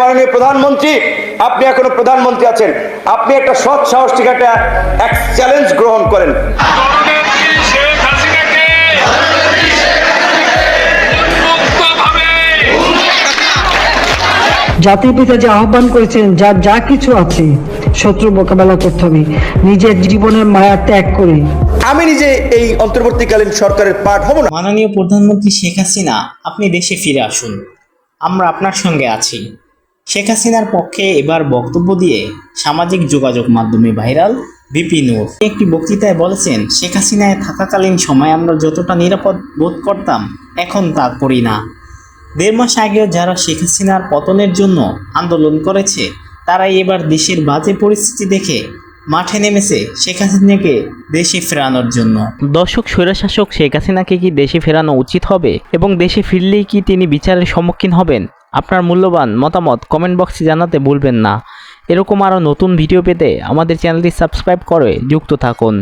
মাননীয় প্রধানমন্ত্রী আপনি এখনও প্রধানমন্ত্রী আছেন। আপনি একটা সৎ সাহস থেকে একটা চ্যালেঞ্জ গ্রহণ করেন। জাতির পিতা যে আহ্বান করেছেন যার যা কিছু আছে শত্রু মোকাবেলা করতে হবে। নিজের জীবনের মায়া ত্যাগ করে। আমি নিজে এই অন্তর্বর্তীকালীন সরকারের পার্ট হব না। মাননীয় প্রধানমন্ত্রী শেখ হাসিনা আপনি দেশে ফিরে আসুন। আমরা আপনার সঙ্গে আছি। শেখ হাসিনার পক্ষে এবার বক্তব্য দিয়ে সামাজিক যোগাযোগ মাধ্যমে ভাইরাল বিপি নূর। একটি বক্তৃতায় বলেছেন, শেখ হাসিনায় থাকাকালীন সময় আমরা যতটা নিরাপদ বোধ করতাম, এখন তা করি না। দেড় মাস আগেও যারা শেখ হাসিনার পতনের জন্য আন্দোলন করেছে, তারাই এবার দেশের বাজে পরিস্থিতি দেখে মাঠে নেমেছে শেখ হাসিনাকে দেশে ফেরানোর জন্য। দর্শক, স্বৈরশাসক শেখ হাসিনাকে কি দেশে ফেরানো উচিত হবে এবং দেশে ফিরলেই কি তিনি বিচারের সম্মুখীন হবেন? আপনার মূল্যবান মতামত কমেন্ট বক্সে জানাতে ভুলবেন না। এরকম আরও নতুন ভিডিও পেতে আমাদের চ্যানেলটি সাবস্ক্রাইব করে যুক্ত থাকুন।